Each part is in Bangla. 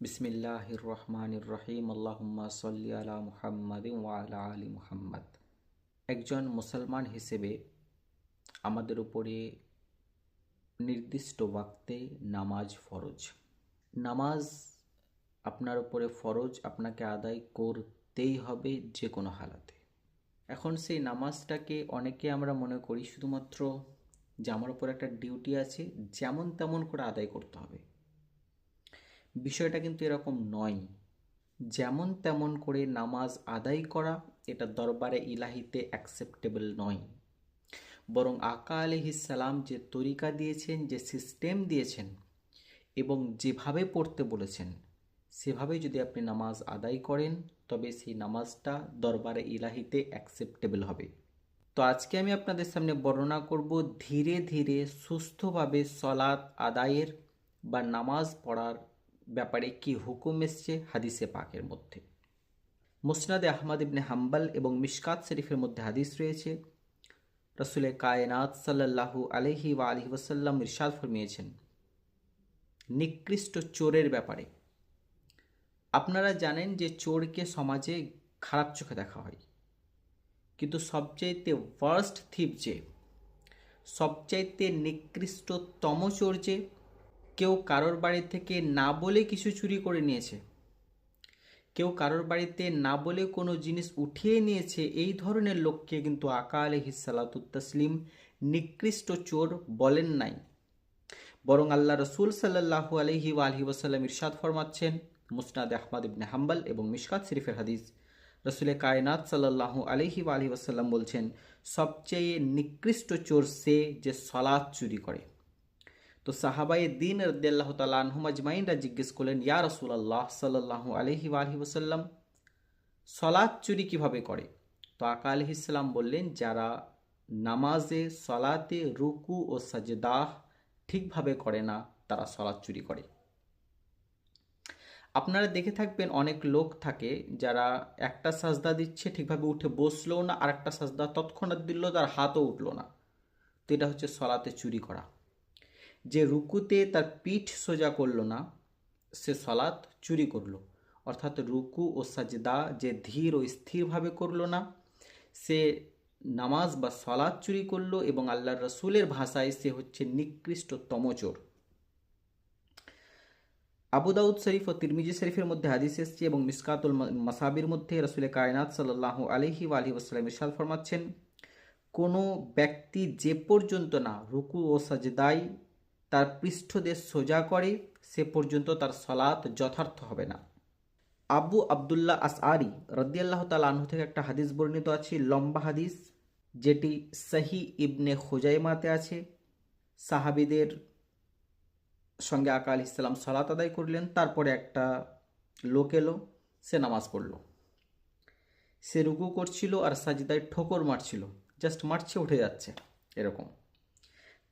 বিসমিল্লাহির রহমানির রহিম আল্লাহুম্মা সাল্লি আলা মুহাম্মাদিন ওয়া আলা আলি মুহাম্মাদ। একজন মুসলমান হিসেবে আমাদের উপরে নির্দিষ্ট ওয়াক্তে নামাজ ফরজ। নামাজ আপনার উপরে ফরজ, আপনাকে আদায় করতেই হবে যে কোনো হালাতে। এখন সেই নামাজটাকে অনেকে আমরা মনে করি শুধুমাত্র যে আমার উপর একটা ডিউটি আছে, যেমন তেমন করে আদায় করতে হবে। বিষয়টা কিন্তু এরকম নয়। যেমন তেমন করে নামাজ আদায় করা এটা দরবারে ইলাহিতে অ্যাকসেপ্টেবল নয়। বরং আকা আলিহিসাল্লাম যে তরিকা দিয়েছেন, যে সিস্টেম দিয়েছেন এবং যেভাবে পড়তে বলেছেন সেভাবে যদি আপনি নামাজ আদায় করেন, তবে সেই নামাজটা দরবারে ইলাহিতে অ্যাকসেপ্টেবল হবে। তো আজকে আমি আপনাদের সামনে বর্ণনা করব ধীরে ধীরে সুস্থভাবে সলাৎ আদায়ের বা নামাজ পড়ার ব্যাপারে কি হুকুম এসছে হাদিসে পাকের মধ্যে। মুসনাদে আহমদ ইবনে হাম্বাল এবং মিশকাত শরীফের মধ্যে হাদিস রয়েছে। রসুলে কায়নাত সাল্লাহু আলহি ওয়া আলহি ওসাল্লাম ইরশাদ ফরমিয়েছেন, নিকৃষ্ট চোরের ব্যাপারে। আপনারা জানেন যে চোরকে সমাজে খারাপ চোখে দেখা হয়, কিন্তু সবচাইতে ওয়ার্স্ট থিপ যে, সবচাইতে নিকৃষ্টতম চোর যে কেউ কারোর বাড়ি থেকে না বলে কিছু চুরি করে নিয়েছে। কেউ কারোর বাড়িতে না বলে কোনো জিনিস উঠিয়ে নিয়েছে, এই ধরনের লোককে কিন্তু আকা আলহিসাল্লাতুত্তাসলিম নিকৃষ্ট চোর বলেন নাই। বরং আল্লাহ রসুল সাল্লাহু আলহি আলহি ওসাল্লাম ইরশাদ ফরমাচ্ছেন মুসনাদ আহমদ ইবনে হাম্বাল এবং মিশকাত শরীফের হাদিস। রসুলের কায়নাত সাল্লাহু আলহি আলহি ওসাল্লাম বলছেন, সবচেয়ে নিকৃষ্ট চোর সে যে সলাদ চুরি করে। তো সাহাবাই দিন রদ্দাল্লাহ তালাহম আজমাইনরা জিজ্ঞেস করলেন, ইয়া রসুল আল্লাহ সাল্লাহ আলহি আলহি ওসাল্লাম সলাদ চুরি কীভাবে করে? তো আকা আলহিসাল্লাম বললেন, যারা নামাজে, সলাতে, রুকু ও সাজদাহ ঠিকভাবে করে না, তারা সলাদ চুরি করে। আপনারা দেখে থাকবেন অনেক লোক থাকে যারা একটা সাজদা দিচ্ছে, ঠিকভাবে উঠে বসল না আর একটা সাজদা তৎক্ষণাৎ দিল, তার হাতও উঠল না। তো এটা হচ্ছে সলাতে চুরি করা। যে রুকুতে তার পিঠ সোজা করল না, সে সলাৎ চুরি করল। অর্থাৎ রুকু ও সাজদা যে ধীর ও স্থিরভাবে করল না, সে নামাজ বা সলাৎ চুরি করল এবং আল্লাহ রসুলের ভাষায় সে হচ্ছে নিকৃষ্টতম চোর। আবু দাউদ শরীফ ও তিরমিজি শরীফের মধ্যে হাদিস এসছে এবং মিসকাতুল মাসাবির মধ্যে রসুল কায়নাত সাল্লাহ আলহি আলহি ওসালাম ইরশাদ ফরমাচ্ছেন, কোনো ব্যক্তি যে পর্যন্ত না রুকু ও সাজদাই তার পৃষ্ঠদেশ সোজা করে, সে পর্যন্ত তার সলাৎ যথার্থ হবে না। আবু আবদুল্লাহ আসআরি রদিয়াল্লাহ তাল আনহু থেকে একটা হাদিস বর্ণিত আছে, লম্বা হাদিস, যেটি সাহি ইবনে খোজাইমাতে আছে। সাহাবিদের সঙ্গে আকা আলি ইসলাম সলাত আদায় করলেন, তারপরে একটা লোক এলো, সে নামাজ পড়ল। সে রুকু করছিল আর সাজিদায় ঠোকর মারছিল জাস্ট মারছে, উঠে যাচ্ছে, এরকম।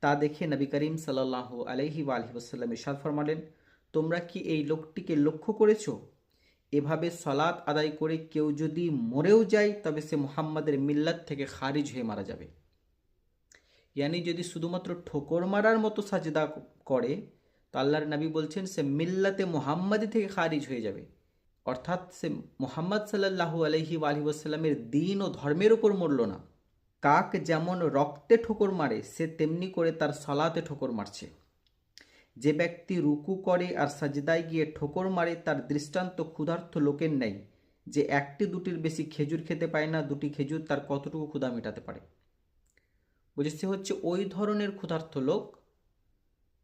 তা দেখে নবী করিম সাল্লাহ আলহি আলহি ওসাল্লাম ইসাদ ফরমালেন, তোমরা কি এই লোকটিকে লক্ষ্য করেছ? এভাবে সলাৎ আদায় করে কেউ যদি মরেও যায়, তবে সে মোহাম্মদের মিল্লাত থেকে খারিজ হয়ে মারা যাবে। ইয়ানি যদি শুধুমাত্র ঠোকর মারার মতো সাজেদা করে, তো আল্লাহর নবী বলছেন, সে মিল্লাতে মোহাম্মদি থেকে খারিজ হয়ে যাবে। অর্থাৎ সে মোহাম্মদ সাল্লাহু আলহি আলহি ওসাল্লামের দিন ও ধর্মের ওপর মরল না। কাক যেমন রক্তে ঠোকর মারে, সে তেমনি করে তার সলাতে ঠোকর মারছে। যে ব্যক্তি রুকু করে আর সাজদায় গিয়ে ঠোকর মারে, তার দৃষ্টান্ত ক্ষুধার্থ লোকের নেই। যে একটি দুটির বেশি খেজুর খেতে পায় না, দুটি খেজুর তার কতটুকু ক্ষুধা মেটাতে পারে? বুঝে সে হচ্ছে ওই ধরনের ক্ষুধার্থ লোক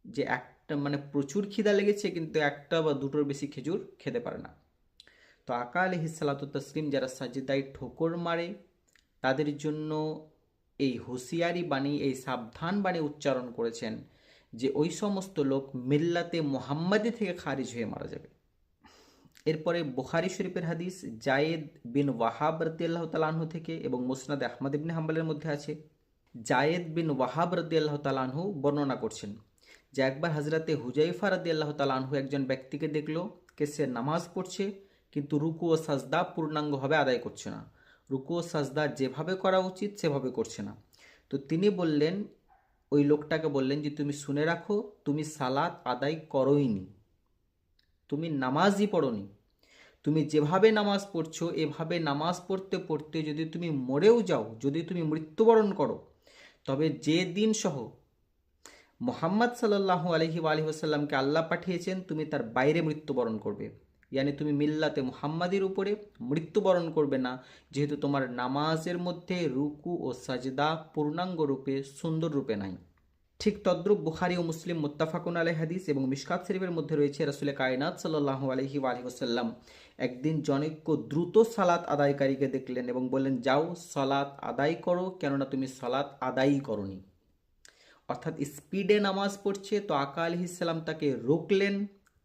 যে একটা মানে প্রচুর খিদা লেগেছে, কিন্তু একটা বা দুটোর বেশি খেজুর খেতে পারে না। তো আকা আলহিসাল্লাতুতসলিম যারা সাজদায় ঠোকর মারে তাদের জন্য এই হুঁশিয়ারি বাণী, এই সাবধান বাণী উচ্চারণ করেছেন যে ওই সমস্ত লোক মিল্লাতে মোহাম্মদী থেকে খারিজ হয়ে মারা যাবে। এরপরে বুখারি শরীফের হাদিস, জায়েদ বিন ওয়াহাব রদিয়াল্লাহ তালাহু থেকে এবং মুসনাদ আহমদ ইবনে হাম্বালের মধ্যে আছে। জায়েদ বিন ওয়াহাব রদিয়াল্লাহ তালাহু বর্ণনা করছেন যে একবার হজরতে হুজাইফা রদিয়াল্লাহ তালাহু একজন ব্যক্তিকে দেখল কে সে নামাজ পড়ছে, কিন্তু রুকু ও সাজদা পূর্ণাঙ্গভাবে আদায় করছে না। রুকু সাজদা যেভাবে করা উচিত, সেভাবে করছে না। তো তিনি বললেন, ওই লোকটাকে বললেন যে, তুমি শুনে রাখো, তুমি সালাত আদায় করোইনি তুমি নামাজই পড়নি। তুমি যেভাবে নামাজ পড়ছো, এভাবে নামাজ পড়তে পড়তে যদি তুমি মরেও যাও, যদি তুমি মৃত্যুবরণ করো, তবে যে দিন সহ মোহাম্মদ সাল্লাহু আলহি আলহিহাসাল্লামকে আল্লাহ পাঠিয়েছেন, তুমি তার বাইরে মৃত্যুবরণ করবে। ইয়ানি তুমি মিল্লাতে মুহাম্মাদির উপরে মৃত্যুবরণ করবে না যেহেতু তোমার নামাজের মধ্যে রুকু ও সাজদা পূর্ণাঙ্গ রূপে সুন্দর রূপে নাই ঠিক তদ্রুপ বুখারি ও মুসলিম মুত্তাফাকুন আলাই হাদিস এবং মিশকাত শরীফের মধ্যে রয়েছে রাসুল কায়নাত সাল্লাহ আলহি আলহিহাসাল্লাম একদিন জনৈক্য দ্রুত সালাত আদায়কারীকে দেখলেন এবং বললেন, যাও সলাৎ আদায় করো, কেননা তুমি সলাৎ আদায়ই করনি। অর্থাৎ স্পিডে নামাজ পড়ছে, তো আকা আলহিসাল্লাম তাকে রোকলেন,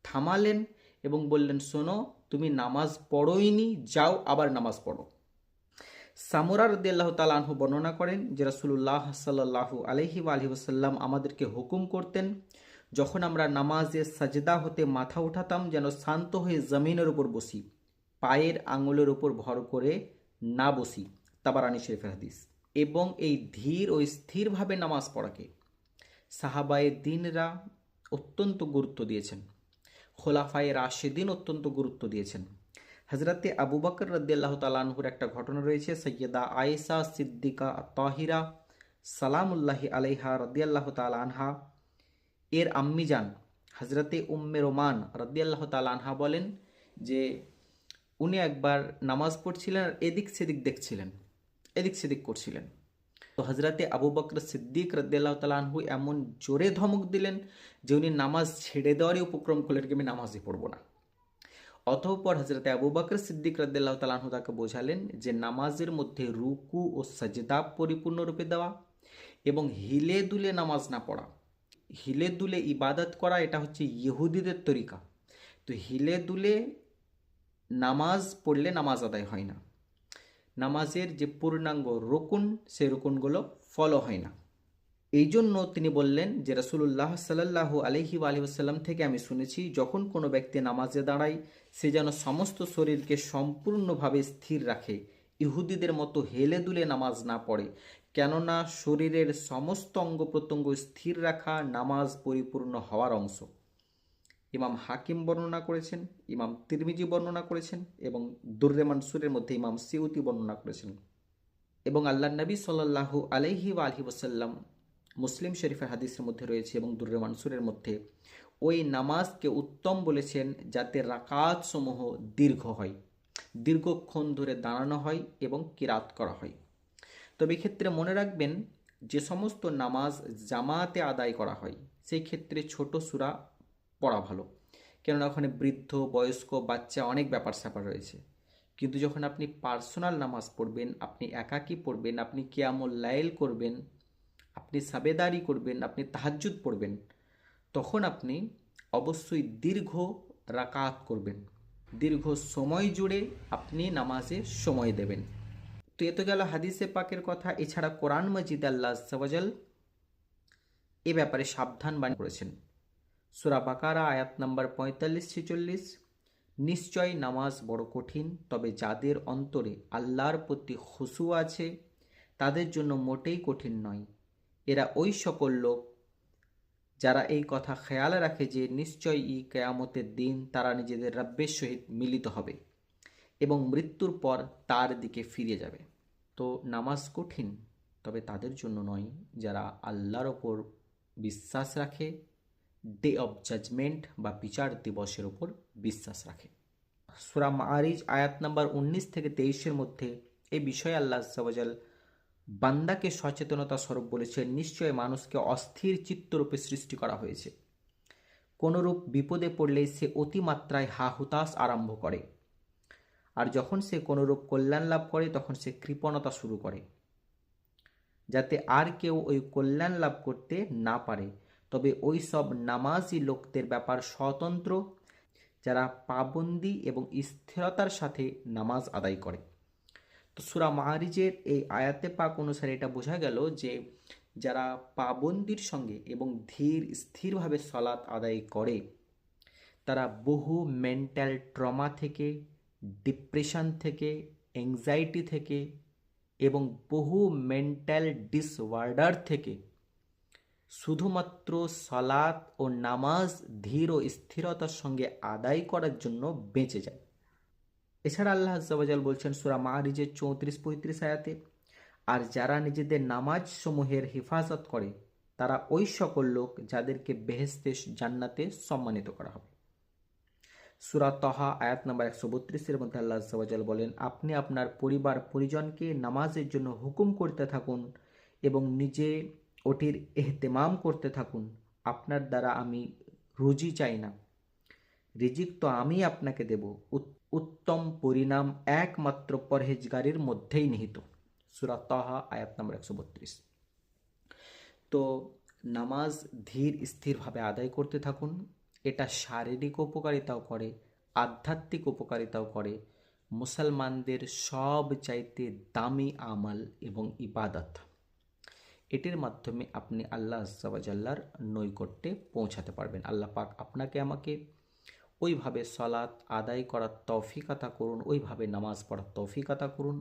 থামালেন এবং বললেন, শোনো, তুমি নামাজ পড়োইনি, যাও আবার নামাজ পড়ো। সামোরার রদি আল্লাহ তালাহু বর্ণনা করেন যে রাসুল্লাহ সাল্লাহু আলহি আলহি ওসাল্লাম আমাদেরকে হুকুম করতেন, যখন আমরা নামাজে সাজদা হতে মাথা উঠাতাম, যেন শান্ত হয়ে জমিনের উপর বসি, পায়ের আঙুলের উপর ভর করে না বসি। তাবারানি শরীফের হাদিস। এবং এই ধীর ও স্থিরভাবে নামাজ পড়াকে সাহাবায়ে দিনরা অত্যন্ত গুরুত্ব দিয়েছেন। খোলাফায়ে রাশেদিন অত্যন্ত গুরুত্ব দিয়েছেন। হজরতে আবু বকর রদ্দাল্লাহ তালানহুর একটা ঘটনা রয়েছে। সৈয়দা আয়েসা সিদ্দিকা তাহিরা সালামুল্লাহি আলাইহা রদিয়াল্লাহ তালানহা এর আম্মিজান হজরতে উম্মে রোমান রদিয়াল্লাহ তালানহা বলেন যে, উনি একবার নামাজ পড়ছিলেন আর এদিক সেদিক দেখছিলেন, এদিক সেদিক করছিলেন। তো হজরতে আবু বকর সিদ্দিক রদ্দাল্লাহ তালাহু এমন জোরে ধমক দিলেন যে উনি নামাজ ছেড়ে দেওয়ারই উপক্রম করলেন কি আমি নামাজই পড়ব না। অতঃপর হজরতে আবু বকর সিদ্দিক রদ্দাল্লাহ তালাহু তাকে বোঝালেন যে নামাজের মধ্যে রুকু ও সজদা পরিপূর্ণরূপে দেওয়া এবং হিলে দুলে নামাজ না পড়া। হিলে দুলে ইবাদত করা এটা হচ্ছে ইহুদিদের তরিকা। তো হিলে দুলে নামাজ পড়লে নামাজ আদায় হয় না। নামাজের যে পূর্ণাঙ্গ রকুন সেই রকুনগুলো ফলো হয় না। এই জন্য তিনি বললেন যে রসুল্লাহ সাল্লাহু আলহি আলহিসাল্লাম থেকে আমি শুনেছি, যখন কোনো ব্যক্তি নামাজে দাঁড়ায়, সে যেন সমস্ত শরীরকে সম্পূর্ণভাবে স্থির রাখে, ইহুদিদের মতো হেলে দুলে নামাজ না পড়ে। কেননা শরীরের সমস্ত অঙ্গ প্রত্যঙ্গ স্থির রাখা নামাজ পরিপূর্ণ হওয়ার অংশ। ইমাম হাকিম বর্ণনা করেছেন, ইমাম তিরমিজি বর্ণনা করেছেন এবং দুর্রে মানসুরের মধ্যে ইমাম সিউতি বর্ণনা করেছেন। এবং আল্লাহ নবী সাল্লাহু আলহি আলহি ওসাল্লাম মুসলিম শরীফের হাদিসের মধ্যে রয়েছে এবং দুর্রে মানসুরের মধ্যে ওই নামাজকে উত্তম বলেছেন যাতে রাকাত সমূহ দীর্ঘ হয়, দীর্ঘক্ষণ ধরে দাঁড়ানো হয় এবং কিরাত করা হয়। তবে ক্ষেত্রে মনে রাখবেন যে সমস্ত নামাজ জামাতে আদায় করা হয়, সেই ক্ষেত্রে ছোট সুরা পড়া ভালো। কেননা ওখানে বৃদ্ধ, বয়স্ক, বাচ্চা অনেক ব্যাপার স্যাপার রয়েছে। কিন্তু যখন আপনি পার্সোনাল নামাজ পড়বেন, আপনি একাকী পড়বেন, আপনি কেয়ামুল লাইল করবেন, আপনি সাবেদারি করবেন, আপনি তাহাজ্জুদ পড়বেন, তখন আপনি অবশ্যই দীর্ঘ রাকাত করবেন। দীর্ঘ সময় জুড়ে আপনি নামাজে সময় দেবেন। তো এত গেল হাদিসে পাকের কথা। এছাড়া কোরআন মজিদ আল্লাহ সওয়াজাল এ ব্যাপারে সাবধান বাণী করেছেন। সুরা বাকারা, আয়াত নাম্বার পঁয়তাল্লিশ, ছেচল্লিশ। নিশ্চয় নামাজ বড় কঠিন, তবে যাদের অন্তরে আল্লাহর প্রতি খুশু আছে, তাদের জন্য মোটেই কঠিন নয়। এরা ওই সকল লোক যারা এই কথা খেয়াল রাখে যে নিশ্চয়ই ই কেয়ামতের দিন তারা নিজেদের রাব্যের সহিত মিলিত হবে এবং মৃত্যুর পর তার দিকে ফিরে যাবে। তো নামাজ কঠিন, তবে তাদের জন্য নয়, যারা আল্লাহর ওপর বিশ্বাস রাখে ডে অফ জাজমেন্ট বা বিচার দিবসের ওপর বিশ্বাস রাখে। সুরা মারিজ আয়াত নাম্বার উনিশ থেকে তেইশের মধ্যে এই বিষয়ে আল্লাহ সবাজাল বান্দাকে সচেতনতা স্বরূপ বলেছেন, নিশ্চয় মানুষকে অস্থির চিত্তরূপে সৃষ্টি করা হয়েছে। কোনরূপ বিপদে পড়লেই সে অতিমাত্রায় হা হুতাশ আরম্ভ করে। আর যখন সে কোনোরূপ কল্যাণ লাভ করে, তখন সে কৃপণতা শুরু করে। যাতে আর কেউ ওই কল্যাণ লাভ করতে না পারে। তবে ওই সব নামাজি লোকদের ব্যাপার স্বতন্ত্র, যারা পাবন্দি এবং স্থিরতার সাথে নামাজ আদায় করে। তো সুরা মাহারিজের এই আয়াতে পাক অনুসারে এটা বোঝা গেল যে যারা পাবন্দির সঙ্গে এবং ধীর স্থিরভাবে সলাৎ আদায় করে, তারা বহু মেন্টাল ট্রমা থেকে, ডিপ্রেশন থেকে অ্যাংজাইটি থেকে এবং বহু মেন্টাল ডিসঅর্ডার থেকে শুধুমাত্র সলাৎ ও নামাজ ধীর ও স্থিরতার সঙ্গে আদায় করার জন্য বেঁচে যায়। এছাড়া আল্লাহ আজ্জাবাজাল বলছেন, সুরা মারিজের চৌত্রিশ পঁয়ত্রিশ আয়াতে, আর যারা নিজেদের নামাজ সমূহের হেফাজত করে, তারা ওই সকল লোক যাদেরকে বেহেস্তে জান্নাতে সম্মানিত করা হবে। সুরা তহা আয়াত নাম্বার একশো বত্রিশের মধ্যে আল্লাহ আজ্জাবাজাল বলেন, আপনি আপনার পরিবার পরিজনকে নামাজের জন্য হুকুম করতে থাকুন এবং নিজে ওটির এহতেমাম করতে থাকুন। আপনার দ্বারা আমি রুজি চাই না। রিজিক তো আমি আপনাকে দেব। উত্তম পরিণাম একমাত্র পরহেজগারির মধ্যেই নিহিত। সুরা তহা, আয়াত নম্বর একশো বত্রিশ। তো নামাজ ধীর স্থিরভাবে আদায় করতে থাকুন। এটা শারীরিক উপকারিতাও করে, আধ্যাত্মিক উপকারিতাও করে। মুসলমানদের সব চাইতে দামি আমাল এবং ইবাদত। এটির মাধ্যমে আপনি আল্লাহ আজ্জাবাজাল্লার নৈকট্যে পৌঁছাতে পারবেন। আল্লাহ পাক আপনাকে আমাকে ওইভাবে সলাৎ আদায় করার তৌফিকাতা করুন, ওইভাবে নামাজ পড়ার তৌফিকাতা করুন,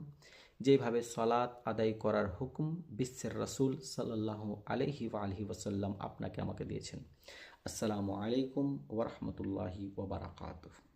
যেভাবে সলাৎ আদায় করার হুকুম বিশ্বের রসুল সাল্লাহ আলহি আলহি ওসাল্লাম আপনাকে আমাকে দিয়েছেন। আসসালামু আলাইকুম ওরহমতুল্লাহি ওবরাকাতুহ